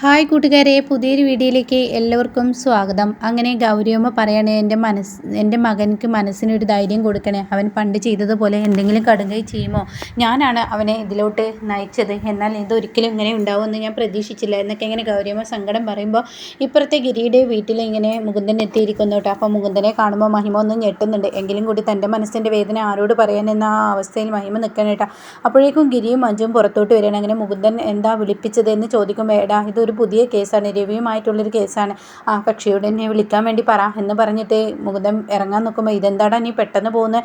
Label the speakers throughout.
Speaker 1: Hi കൂട്ടുകാരെ പുതിയൊരു വീഡിയോയിലേക്ക് എല്ലാവർക്കും സ്വാഗതം. അങ്ങനെ ഗൗരിയമ്മ പറയണേ എന്റെ മനസ്സ് എന്റെ മകനക്ക് മനസ്സിനൊരു ധൈര്യം കൊടുക്കണേ. അവൻ പണ്ട് ചെയ്തതുപോലെ എന്തെങ്കിലും കടുകൈ ചെയ്യുമോ? ഞാനാണ് അവനെ ഇതിലോട്ട് നയിച്ചത്. എന്നാൽ ഇതൊരിക്കലും ഇങ്ങനെ ഉണ്ടാവുമെന്ന് ഞാൻ പ്രതീക്ഷിച്ചില്ല എന്നൊക്കെ ഇങ്ങനെ ഗൗരിയമ്മ സങ്കടം പറയുമ്പോൾ ഇപ്പുറത്തെ ഗിരിയുടെ വീട്ടിൽ ഇങ്ങനെ മുകുന്ദൻ എത്തിയിരിക്കുന്നു കേട്ടോ. അപ്പോൾ മുകുന്ദനെ കാണുമ്പോൾ മഹിമ ഒന്നും ഞെട്ടുന്നുണ്ട്. എങ്കിലും കൂടി തന്റെ മനസ്സിന്റെ വേദന ആരോട് പറയാൻ? എന്ന ആ അവസ്ഥയിൽ മഹിമ നിൽക്കണം അപ്പോഴേക്കും ഗിരിയും മഞ്ജുവും പുറത്തോട്ട് വരികയാണ്. അങ്ങനെ മുകുന്ദൻ എന്താ വിളിപ്പിച്ചത് എന്ന് ചോദിക്കുമ്പോൾ ഏടാ ഇത് ഒരു പുതിയ കേസാണ് രവിയുമായിട്ടുള്ളൊരു കേസാണ്. ആ കക്ഷിയോട് എന്നെ വിളിക്കാൻ വേണ്ടി പറ എന്ന് പറഞ്ഞിട്ട് മുകുന്ദൻ ഇറങ്ങാൻ നോക്കുമ്പോൾ ഇതെന്താടാ നീ പെട്ടെന്ന് പോകുന്നത്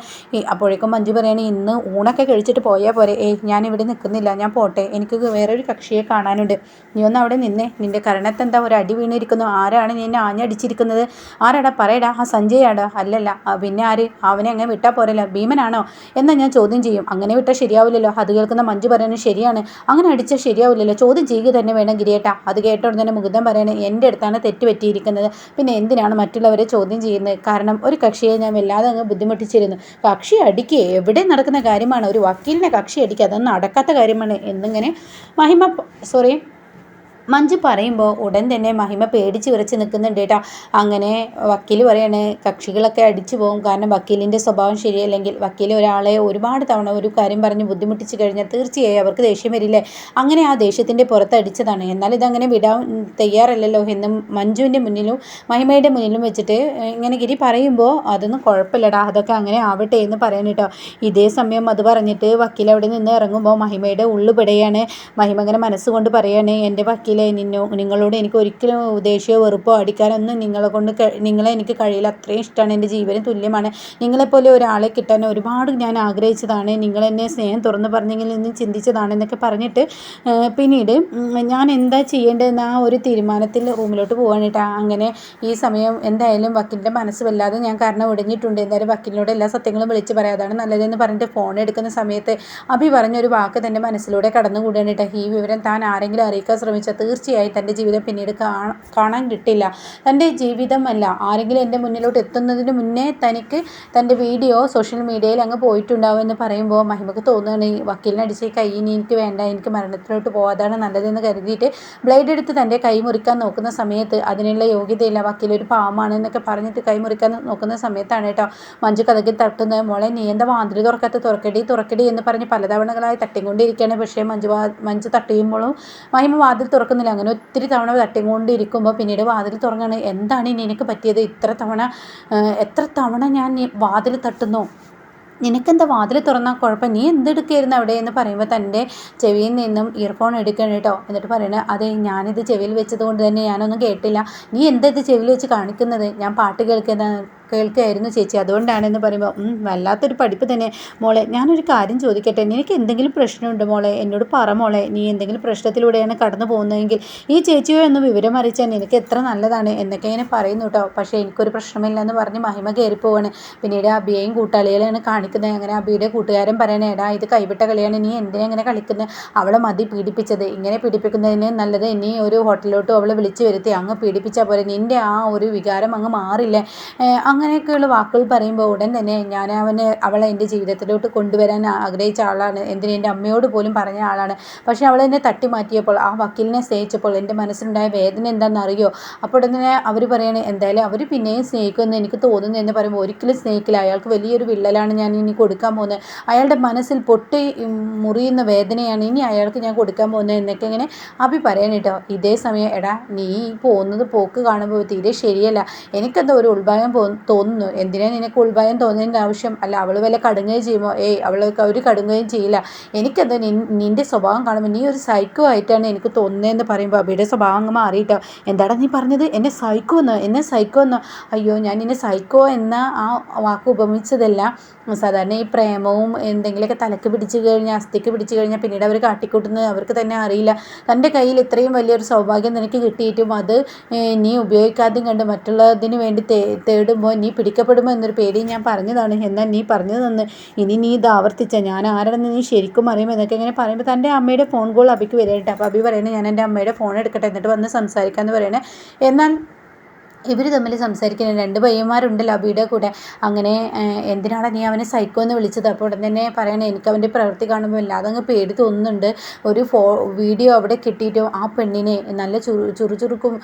Speaker 1: അപ്പോഴേക്കും മഞ്ജു പറയണേ ഇന്ന് ഊണൊക്കെ കഴിച്ചിട്ട് പോയാൽ പോരെ. ഏയ് ഞാൻ ഇവിടെ നിൽക്കുന്നില്ല ഞാൻ പോട്ടെ. എനിക്ക് വേറൊരു കക്ഷിയെ കാണാനുണ്ട്. നീ ഒന്ന് അവിടെ നിന്നേ. നിന്റെ കരണത്ത് എന്താ ഒരു അടി വീണിരിക്കുന്നു? ആരാണ് നിന്നെ ആഞ്ഞടിച്ചിരിക്കുന്നത്? ആരാടാ? പറയടാ ആ സഞ്ജയാടാ. അല്ലല്ല പിന്നെ ആര്? അവനെ അങ്ങനെ വിട്ടാൽ പോരല്ലോ. ഭീമനാണോ? എന്നാൽ ഞാൻ ചോദ്യം ചെയ്യും. അങ്ങനെ വിട്ടാൽ ശരിയാവില്ലല്ലോ. അത് കേൾക്കുന്ന മഞ്ജു പറയുന്നത് ശരിയാണ്. അങ്ങനെ അടിച്ചാൽ ശരിയാവില്ലല്ലോ. ചോദ്യം ചെയ്യുക തന്നെ വേണം ഗിരിയേട്ടാ. അത് കേട്ട തന്നെ മുകുന്ദൻ പറയണേ എന്റെ അടുത്താണ് തെറ്റ് പറ്റിയിരിക്കുന്നത്. പിന്നെ എന്തിനാണ് മറ്റുള്ളവരെ ചോദ്യം ചെയ്യുന്നത്? കാരണം ഒരു കക്ഷിയെ ഞാൻ വല്ലാതെ അങ്ങ് ബുദ്ധിമുട്ടിച്ചിരുന്നു. കക്ഷി അടിക്കുക എവിടെ നടക്കുന്ന കാര്യമാണ്? ഒരു വക്കീലിനെ കക്ഷി അടിക്കുക അതൊന്നും നടക്കാത്ത കാര്യമാണ്. എന്നിങ്ങനെ മഹിമ സോറി മഞ്ജു പറയുമ്പോൾ ഉടൻ തന്നെ മഹിമ പേടിച്ച് വിറച്ച് നിൽക്കുന്നുണ്ട് കേട്ടോ. അങ്ങനെ വക്കീൽ പറയാണ് കക്ഷികളൊക്കെ അടിച്ചു പോകും. കാരണം വക്കീലിന്റെ സ്വഭാവം ശരിയല്ലെങ്കിൽ വക്കീൽ ഒരാളെ ഒരുപാട് തവണ ഒരു കാര്യം പറഞ്ഞ് ബുദ്ധിമുട്ടിച്ച് കഴിഞ്ഞാൽ തീർച്ചയായും അവർക്ക് ദേഷ്യം വരില്ലേ? അങ്ങനെ ആ ദേഷ്യത്തിന്റെ പുറത്ത് അടിച്ചതാണ്. എന്നാൽ ഇതങ്ങനെ വിടാൻ തയ്യാറല്ലല്ലോ എന്നും മഞ്ജുവിന്റെ മുന്നിലും മഹിമയുടെ മുന്നിലും വെച്ചിട്ട് ഇങ്ങനെ ഗിരി പറയുമ്പോൾ അതൊന്നും കുഴപ്പമില്ലടാ അതൊക്കെ അങ്ങനെ ആവട്ടെ എന്ന് പറയാൻ കേട്ടോ. ഇതേ സമയം അത് പറഞ്ഞിട്ട് വക്കീൽ അവിടെ നിന്ന് ഇറങ്ങുമ്പോൾ മഹിമയുടെ ഉള്ളുപിടയാണ് മഹിമ അങ്ങനെ മനസ്സുകൊണ്ട് പറയാണ് എന്റെ വക്കീൽ വക്കീലെ നിന്നോ നിങ്ങളോട് എനിക്ക് ഒരിക്കലും ദേഷ്യമോ വെറുപ്പോ അടിക്കാനൊന്നും നിങ്ങളെ കൊണ്ട് നിങ്ങളെ എനിക്ക് കഴിയില്ല. അത്രയും ഇഷ്ടമാണ് എന്റെ ജീവനും തുല്യമാണ്. നിങ്ങളെപ്പോലെ ഒരാളെ കിട്ടാൻ ഒരുപാട് ഞാൻ ആഗ്രഹിച്ചതാണ്. നിങ്ങളെന്നെ സ്നേഹം തുറന്ന് പറഞ്ഞെങ്കിൽ നിന്ന് ചിന്തിച്ചതാണ് എന്നൊക്കെ പറഞ്ഞിട്ട് പിന്നീട് ഞാൻ എന്താ ചെയ്യേണ്ടതെന്ന് ആ ഒരു തീരുമാനത്തിൽ റൂമിലോട്ട് പോകാനായിട്ട് അങ്ങനെ ഈ സമയം എന്തായാലും വക്കീലിന്റെ മനസ്സ് വല്ലാതെ ഞാൻ കാരണം ഒടിഞ്ഞിട്ടുണ്ട്. എന്തായാലും വക്കീലിനോട് എല്ലാ സത്യങ്ങളും വിളിച്ച് പറയാതാണ് നല്ലതെന്ന് പറഞ്ഞിട്ട് ഫോൺ എടുക്കുന്ന സമയത്ത് അഭി പറഞ്ഞൊരു വാക്ക് തന്റെ മനസ്സിലൂടെ കടന്നുകൂടാനിട്ട് ഈ വിവരം താൻ ആരെങ്കിലും അറിയിക്കാൻ ശ്രമിച്ചാൽ തീർച്ചയായും തന്റെ ജീവിതം പിന്നീട് കാണാൻ കിട്ടില്ല. തന്റെ ജീവിതമല്ല. ആരെങ്കിലും എന്റെ മുന്നിലോട്ട് എത്തുന്നതിന് മുന്നേ തനിക്ക് തന്റെ വീഡിയോ സോഷ്യൽ മീഡിയയിൽ അങ്ങ് പോയിട്ടുണ്ടാവും എന്ന് പറയുമ്പോൾ മഹിമക്ക് തോന്നുകയാണ് ഈ വക്കീലിനടിച്ച് കൈ ഇനി എനിക്ക് വേണ്ട എനിക്ക് മരണത്തിലോട്ട് പോകാതാണ് നല്ലതെന്ന് കരുതിയിട്ട് ബ്ലേഡ് എടുത്ത് തന്റെ കൈ മുറിക്കാൻ നോക്കുന്ന സമയത്ത് അതിനുള്ള യോഗ്യതയില്ല. വക്കീൽ ഒരു പാവമാണ് എന്നൊക്കെ പറഞ്ഞിട്ട് കൈ മുറിക്കാൻ നോക്കുന്ന സമയത്താണ് കേട്ടോ മഞ്ജു കഥകിൽ തട്ടുന്നത്. മോളെ നീ എന്താ വാതിൽ തുറക്കാത്ത? തുറക്കടി തുറക്കടി എന്ന് പറഞ്ഞ് പലതവണകളായി തട്ടിക്കൊണ്ടിരിക്കുകയാണ്. പക്ഷേ മഞ്ജു മഞ്ജു തട്ടിയുമ്പോഴും മഹിമ വാതിൽ തുറക്കുന്ന തുറക്കുന്നില്ല അങ്ങനെ ഒത്തിരി തവണ തട്ടിക്കൊണ്ടിരിക്കുമ്പോൾ പിന്നീട് വാതിൽ തുറങ്ങാണ് എന്താണ് ഇനി എനിക്ക് പറ്റിയത്? ഇത്ര തവണ എത്ര തവണ ഞാൻ വാതിൽ തട്ടുന്നു? നിനക്കെന്താ വാതിൽ തുറന്നാൽ കുഴപ്പം? നീ എന്തെടുക്കായിരുന്നു അവിടെ എന്ന് പറയുമ്പോൾ തന്റെ ചെവിയിൽ നിന്നും ഇയർഫോൺ എടുക്കണം കേട്ടോ. എന്നിട്ട് പറയണത് അതെ ഞാനിത് ചെവിയിൽ വെച്ചത് കൊണ്ട് തന്നെ ഞാനൊന്നും കേട്ടില്ല. നീ എന്താ ഇത് ചെവിയിൽ വെച്ച് കാണിക്കുന്നത്? ഞാൻ പാട്ട് കേൾക്കുന്ന കേൾക്കുകയായിരുന്നു ചേച്ചി. അതുകൊണ്ടാണെന്ന് പറയുമ്പോൾ വല്ലാത്തൊരു പഠിപ്പ് തന്നെ മോളെ. ഞാനൊരു കാര്യം ചോദിക്കട്ടെ? നിനക്ക് എന്തെങ്കിലും പ്രശ്നമുണ്ട് മോളെ? എന്നോട് പറ മോളെ. നീ എന്തെങ്കിലും പ്രശ്നത്തിലൂടെയാണ് കടന്നു പോകുന്നതെങ്കിൽ ഈ ചേച്ചിയോ എന്ന് വിവരം അറിയിച്ചാൽ നിനക്ക് എത്ര നല്ലതാണ് എന്നൊക്കെ ഇങ്ങനെ പറയുന്നു കേട്ടോ പക്ഷേ എനിക്കൊരു പ്രശ്നമില്ല എന്ന് പറഞ്ഞ് മഹിമ കയറിപ്പോവാണ് പിന്നീട് അബിയെയും കൂട്ടാളികളെയാണ് കാണിക്കുന്നത് അങ്ങനെ അബിയുടെ കൂട്ടുകാരൻ പറയണേ എടാ ഇത് കൈവിട്ട കളിയാണ്. നീ എന്തിനെ അങ്ങനെ കളിക്കുന്നത് അവളെ മതി പീഡിപ്പിച്ചത്. ഇങ്ങനെ പീഡിപ്പിക്കുന്നതിന് നല്ലത് നീ ഒരു ഹോട്ടലിലോട്ട് അവളെ വിളിച്ചു വരുത്തി അങ്ങ് പീഡിപ്പിച്ചാൽ പോലെ നിന്റെ ആ ഒരു വികാരം അങ്ങ് മാറില്ല? അങ്ങ് അങ്ങനെയൊക്കെയുള്ള വാക്കുകൾ പറയുമ്പോൾ ഉടൻ തന്നെ ഞാൻ അവനെ അവളെ എന്റെ ജീവിതത്തിലോട്ട് കൊണ്ടുവരാൻ ആഗ്രഹിച്ച ആളാണ്. എന്തിനും എന്റെ അമ്മയോട് പോലും പറഞ്ഞ ആളാണ്. പക്ഷേ അവളെ എന്നെ തട്ടി മാറ്റിയപ്പോൾ ആ വക്കീലിനെ സ്നേഹിച്ചപ്പോൾ എന്റെ മനസ്സിലുണ്ടായ വേദന എന്താണെന്ന് അറിയോ അപ്പോൾ തന്നെ അവർ പറയാണ് എന്തായാലും അവർ പിന്നെയും സ്നേഹിക്കുമെന്ന് എനിക്ക് തോന്നുന്നു എന്ന് പറയുമ്പോൾ ഒരിക്കലും സ്നേഹിക്കില്ല. അയാൾക്ക് വലിയൊരു വിള്ളലാണ് ഞാൻ ഇനി കൊടുക്കാൻ പോകുന്നത്. അയാളുടെ മനസ്സിൽ പൊട്ടി മുറിയുന്ന വേദനയാണ് ഇനി അയാൾക്ക് ഞാൻ കൊടുക്കാൻ പോകുന്നത് എന്നൊക്കെ ഇങ്ങനെ അഭി പറയാൻ കേട്ടോ. ഇതേ സമയം എടാ നീ പോകുന്നത് പോക്ക് കാണുമ്പോൾ തീരെ ശരിയല്ല. എനിക്കെന്തോ ഒരു ഉൾഭയം തോന്നുന്നു. എന്തിനാ നിനക്ക് ഉൾഭയം തോന്നേണ്ട ആവശ്യം? അല്ല അവൾ വല്ല കടുങ്ങുകയും ചെയ്യുമോ? ഏയ് അവൾ ഒരു കടുങ്ങുകയും ചെയ്യില്ല. എനിക്കത് നിന്റെ സ്വഭാവം കാണുമ്പോൾ നീ ഒരു സൈക്കോ ആയിട്ടാണ് എനിക്ക് തോന്നുന്നതെന്ന് പറയുമ്പോൾ അബിയുടെ സ്വഭാവം അങ്ങ് മാറിയിട്ടോ? എന്താടാ നീ പറഞ്ഞത്? എന്നെ സൈക്കോ എന്നോ? എന്നെ സൈക്കോ എന്നോ? അയ്യോ ഞാൻ നിന്നെ സൈക്കോ എന്ന ആ വാക്ക് ഉപമിച്ചതല്ല. സാധാരണ ഈ പ്രേമവും എന്തെങ്കിലുമൊക്കെ തലക്ക് പിടിച്ചു കഴിഞ്ഞാൽ അസ്ഥിക്ക് പിടിച്ചു കഴിഞ്ഞാൽ പിന്നീട് അവർ കാട്ടിക്കൂട്ടുന്നത് അവർക്ക് തന്നെ അറിയില്ല. തന്റെ കയ്യിൽ ഇത്രയും വലിയൊരു സൗഭാഗ്യം നിനക്ക് കിട്ടിയിട്ടും അത് നീ ഉപയോഗിക്കാതെയും കണ്ട് മറ്റുള്ളതിന് വേണ്ടി തേടുമ്പോൾ നീ പിടിക്കപ്പെടുമോ എന്നൊരു പേടി ഞാൻ പറഞ്ഞതാണ്. എന്നാൽ നീ പറഞ്ഞു തന്ന് ഇനി നീ ഇത് ആവർത്തിച്ച. ഞാൻ ആരാണെന്ന് നീ ശരിക്കും അറിയുമോ എന്നൊക്കെ ഇങ്ങനെ പറയുമ്പോൾ തന്റെ അമ്മയുടെ ഫോൺ കോൾ അബിക്ക് വരട്ടെ അപ്പോൾ അബി പറയുന്നത് ഞാൻ എന്റെ അമ്മയുടെ ഫോൺ എടുക്കട്ടെ എന്നിട്ട് വന്ന് സംസാരിക്കാമെന്ന് പറയണേ. എന്നാൽ ഇവർ തമ്മിൽ സംസാരിക്കുന്നത് രണ്ട് പയ്യന്മാരുണ്ടല്ലോ അബിയുടെ കൂടെ. അങ്ങനെ എന്തിനാണ് നീ അവനെ സൈക്കോ എന്ന് വിളിച്ചത്? അപ്പോൾ ഉടൻ തന്നെ പറയണേ എനിക്ക് അവന്റെ പ്രവൃത്തി കാണുമ്പോൾ അല്ലാതെ അങ്ങ് പേടി തോന്നുന്നുണ്ട്. ഒരു ഫോ വീഡിയോ അവിടെ കിട്ടിയിട്ട് ആ പെണ്ണിനെ നല്ല ചുറു ചുറുചുറുക്കും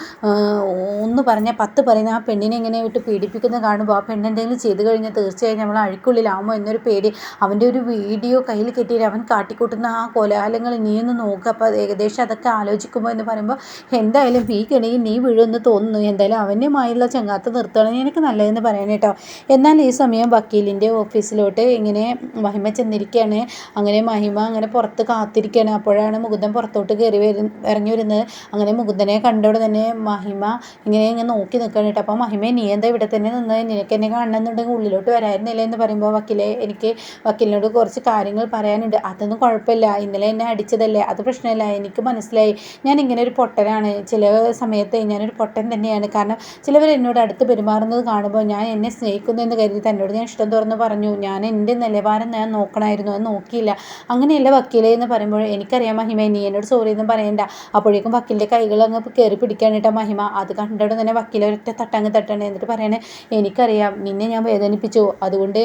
Speaker 1: ഒന്ന് പറഞ്ഞാൽ പത്ത് പറയുന്ന ആ പെണ്ണിനെ ഇങ്ങനെ വിട്ട് പീഡിപ്പിക്കുന്നത് കാണുമ്പോൾ ആ പെണ്ണ് എന്തെങ്കിലും ചെയ്തു കഴിഞ്ഞാൽ തീർച്ചയായും നമ്മൾ അഴുക്കുള്ളിലാവുമോ എന്നൊരു പേടി. അവന്റെ ഒരു വീഡിയോ കയ്യിൽ കിട്ടിയിട്ട് അവൻ കാട്ടിക്കൂട്ടുന്ന ആ കോലാഹലങ്ങൾ നീ ഒന്ന് നോക്കുക അപ്പോൾ ഏകദേശം അതൊക്കെ ആലോചിക്കുമ്പോൾ എന്ന് പറയുമ്പോൾ എന്തായാലും ഈ കെണിയിൽ നീ വീഴുമെന്ന് തോന്നുന്നു. എന്തായാലും അവന് മായുള്ള ചങ്ങാത്ത നിർത്തുകയാണെങ്കിൽ എനിക്ക് നല്ലതെന്ന് പറയാൻ കേട്ടോ. എന്നാൽ ഈ സമയം വക്കീലിന്റെ ഓഫീസിലോട്ട് ഇങ്ങനെ മഹിമ ചെന്നിരിക്കുകയാണ്. അങ്ങനെ മഹിമ അങ്ങനെ പുറത്ത് കാത്തിരിക്കുകയാണ്. അപ്പോഴാണ് മുകുന്ദൻ പുറത്തോട്ട് കയറി വരു ഇറങ്ങി വരുന്നത്. അങ്ങനെ മുകുന്ദനെ കണ്ടോടെ തന്നെ മഹിമ ഇങ്ങനെ ഇങ്ങനെ നോക്കി നിൽക്കുകയാണ് കേട്ടോ. അപ്പോൾ മഹിമ നീ എന്താ ഇവിടെ തന്നെ നിന്ന്? നിനക്ക് എന്നെ കാണണമെന്നുണ്ടെങ്കിൽ ഉള്ളിലോട്ട് വരായിരുന്നില്ല? എന്ന് പറയുമ്പോൾ വക്കീലെ എനിക്ക് വക്കീലിനോട് കുറച്ച് കാര്യങ്ങൾ പറയാനുണ്ട്. അതൊന്നും കുഴപ്പമില്ല. ഇന്നലെ എന്നെ അടിച്ചതല്ലേ? അത് പ്രശ്നമില്ല. എനിക്ക് മനസ്സിലായി. ഞാൻ ഇങ്ങനെ ഒരു പൊട്ടനാണ്. ചില സമയത്ത് ഞാനൊരു പൊട്ടൻ തന്നെയാണ്. കാരണം ചിലവർ എന്നോട് അടുത്ത് പെരുമാറുന്നത് കാണുമ്പോൾ ഞാൻ എന്നെ സ്നേഹിക്കുന്നു എന്ന് കരുതി തന്നോട് ഞാൻ ഇഷ്ടം തുറന്ന് പറഞ്ഞു ഞാൻ എന്റെ നിലവാരം ഞാൻ നോക്കണമായിരുന്നു അത് നോക്കിയില്ല. അങ്ങനെയല്ല വക്കീലേ എന്ന് പറയുമ്പോൾ എനിക്കറിയാം മഹിമ നീ എന്നോട് സോറി എന്ന് പറയണ്ട. അപ്പോഴേക്കും വക്കീലിന്റെ കൈകൾ അങ്ങ് കയറി പിടിക്കാനിട്ട മഹിമ. അത് കണ്ടോടെ തന്നെ വക്കീലെ ഒറ്റ തട്ടങ്ങ് തട്ടണേ. എന്നിട്ട് പറയണേ എനിക്കറിയാം നിന്നെ ഞാൻ വേദനിപ്പിച്ചു. അതുകൊണ്ട്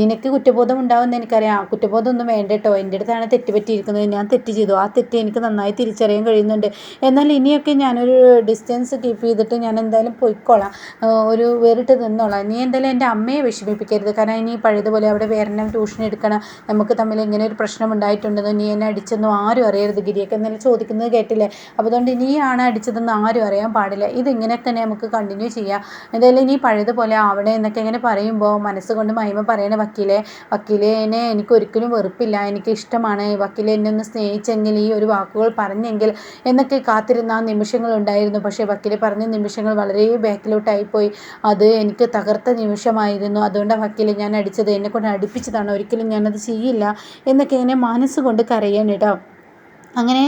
Speaker 1: നിനക്ക് കുറ്റബോധം ഉണ്ടാവുമെന്ന് എനിക്കറിയാം. കുറ്റബോധം ഒന്നും വേണ്ട കേട്ടോ. എന്റെ അടുത്താണ് തെറ്റ് പറ്റിയിരിക്കുന്നത് ഞാൻ തെറ്റ് ചെയ്തു. ആ തെറ്റ് എനിക്ക് നന്നായി തിരിച്ചറിയാൻ കഴിയുന്നുണ്ട്. എന്നാൽ ഇനിയൊക്കെ ഞാനൊരു ഡിസ്റ്റൻസ് കീപ്പ് ചെയ്തിട്ട് ഞാൻ എന്തായാലും പൊയ്ക്കോളാം. ഒരു വേറിട്ട് നിന്നോളാം. നീ എന്തായാലും എന്റെ അമ്മയെ വിഷമിപ്പിക്കരുത്. കാരണം ഇനി പഴയതുപോലെ അവിടെ വേറെ ട്യൂഷൻ എടുക്കണം നമുക്ക് തമ്മിൽ ഇങ്ങനെ ഒരു പ്രശ്നം ഉണ്ടായിട്ടുണ്ടെന്നോ നീ എന്നെ അടിച്ചെന്നോ ആരും അറിയരുത് ഗിരിയൊക്കെ. എന്നാലും ചോദിക്കുന്നത് കേട്ടില്ലേ? അപ്പോൾ അതുകൊണ്ട് നീയാണ് അടിച്ചതെന്ന് ആരും അറിയാൻ പാടില്ല. ഇതിങ്ങനെ തന്നെ നമുക്ക് കണ്ടിന്യൂ ചെയ്യാം. എന്തായാലും ഇനി പഴയതുപോലെ ആവണേ എന്നൊക്കെ ഇങ്ങനെ പറയുമ്പോൾ മനസ്സുകൊണ്ട് മഹിമ പറയണ വക്കീലെ വക്കീലിനെ എനിക്ക് ഒരിക്കലും വെറുപ്പില്ല. എനിക്ക് ഇഷ്ടമാണ് വക്കീലെ എന്നെ ഒന്ന് സ്നേഹിച്ചെങ്കിൽ ഈ ഒരു വാക്കുകൾ പറഞ്ഞെങ്കിൽ എന്നൊക്കെ കാത്തിരുന്ന ആ നിമിഷങ്ങളുണ്ടായിരുന്നു പക്ഷേ വക്കീലെ പറഞ്ഞ നിമിഷങ്ങൾ വളരെ ബാക്കിലോട്ടായിപ്പോയി. അത് എനിക്ക് തകർത്ത നിമിഷമായിരുന്നു. അതുകൊണ്ട് വക്കീൽ ഞാൻ അടിച്ചത് എന്നെക്കൊണ്ട് അടുപ്പിച്ചതാണ്. ഒരിക്കലും ഞാനത് ചെയ്യില്ല എന്നൊക്കെ എന്നെ മനസ്സുകൊണ്ട് കരയാൻ കേട്ടോ അങ്ങനെ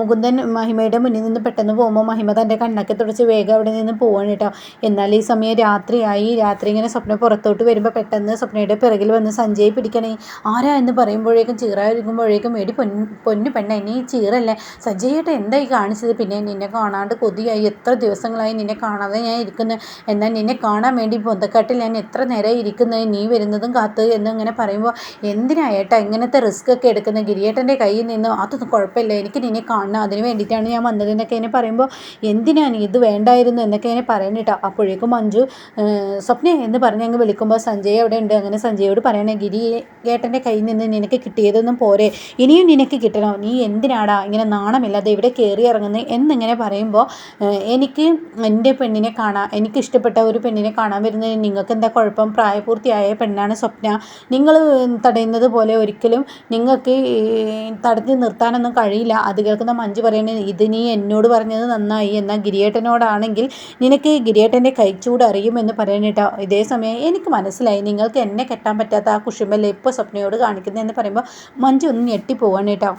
Speaker 1: മുകുന്ദൻ മഹിമയുടെ മുന്നിൽ നിന്ന് പെട്ടെന്ന് പോകുമ്പോൾ മഹിമ തന്റെ കണ്ണൊക്കെ തുടച്ച് വേഗം അവിടെ നിന്ന് പോവാണ് കേട്ടോ. എന്നാൽ ഈ സമയം രാത്രിയായി. രാത്രി ഇങ്ങനെ സ്വപ്ന പുറത്തോട്ട് വരുമ്പോൾ പെട്ടെന്ന് സ്വപ്നയുടെ പിറകിൽ വന്ന് സഞ്ജയ് പിടിക്കണേ. ആരാ? എന്ന് പറയുമ്പോഴേക്കും ചീറായിരിക്കുമ്പോഴേക്കും മേടി പൊന്ന് പൊന്നു പെണ്ണ ഇനി ചീറല്ലേ? സഞ്ജയേട്ട എന്തായി കാണിച്ചത്? പിന്നെ നിന്നെ കാണാണ്ട് കൊതിയായി. എത്ര ദിവസങ്ങളായി നിന്നെ കാണാതെ ഞാൻ ഇരിക്കുന്നു. എന്നാൽ നിന്നെ കാണാൻ വേണ്ടി പൊന്തക്കാട്ടിൽ ഞാൻ എത്ര നേരം ഇരിക്കുന്നത് നീ വരുന്നതും കാത്തു എന്ന് ഇങ്ങനെ പറയുമ്പോൾ എന്തിനാ ഏട്ടാ ഇങ്ങനത്തെ റിസ്ക് ഒക്കെ എടുക്കുന്ന? ഗിരിയേട്ടന്റെ കയ്യിൽ നിന്ന്? അതൊന്നും കുഴപ്പമില്ല. കുഴപ്പമില്ല എനിക്ക് നിന്നെ കാണണം. അതിന് വേണ്ടിയിട്ടാണ് ഞാൻ വന്നത് എന്നൊക്കെ എന്നെ പറയുമ്പോൾ എന്തിനാണ് ഇത് വേണ്ടായിരുന്നു? എന്നൊക്കെ എന്നെ പറയണേട്ടോ അപ്പോഴേക്കും മഞ്ജു സ്വപ്ന എന്ന് പറഞ്ഞ് അങ്ങ് വിളിക്കുമ്പോൾ സഞ്ജയ് അവിടെ ഉണ്ട്. അങ്ങനെ സഞ്ജയോട് പറയണേ ഗിരി ഏട്ടന്റെ കയ്യിൽ നിന്ന് നിനക്ക് കിട്ടിയതൊന്നും പോരെ. ഇനിയും നിനക്ക് കിട്ടണം. നീ എന്തിനാടാ ഇങ്ങനെ നാണമില്ലാതെ ഇവിടെ കയറി ഇറങ്ങുന്നത് എന്നിങ്ങനെ പറയുമ്പോൾ എനിക്ക് എന്റെ പെണ്ണിനെ കാണാൻ എനിക്ക് ഇഷ്ടപ്പെട്ട ഒരു പെണ്ണിനെ കാണാൻ വരുന്നത് നിങ്ങൾക്ക് എന്താ കുഴപ്പം? പ്രായപൂർത്തിയായ പെണ്ണാണ് സ്വപ്ന. നിങ്ങൾ തടയുന്നത് പോലെ ഒരിക്കലും നിങ്ങൾക്ക് തടഞ്ഞു നിർത്താനൊന്നും കഴിയും കഴിയില്ല അത് കേൾക്കുന്ന മഞ്ജു പറയണേ ഇത് നീ എന്നോട് പറഞ്ഞത് നന്നായി. എന്നാൽ ഗിരിയേട്ടനോടാണെങ്കിൽ നിനക്ക് ഗിരിയേട്ടന്റെ കൈച്ചൂട് അറിയുമെന്ന് പറയണേട്ടോ ഇതേ സമയം എനിക്ക് മനസ്സിലായി. നിങ്ങൾക്ക് എന്നെ കെട്ടാൻ പറ്റാത്ത ആ കുഷുമ്പല്ലേ ഇപ്പോൾ സ്വപ്നയോട് കാണിക്കുന്നതെന്ന് പറയുമ്പോൾ മഞ്ജു ഒന്ന് ഞെട്ടിപ്പോവാണ് കേട്ടോ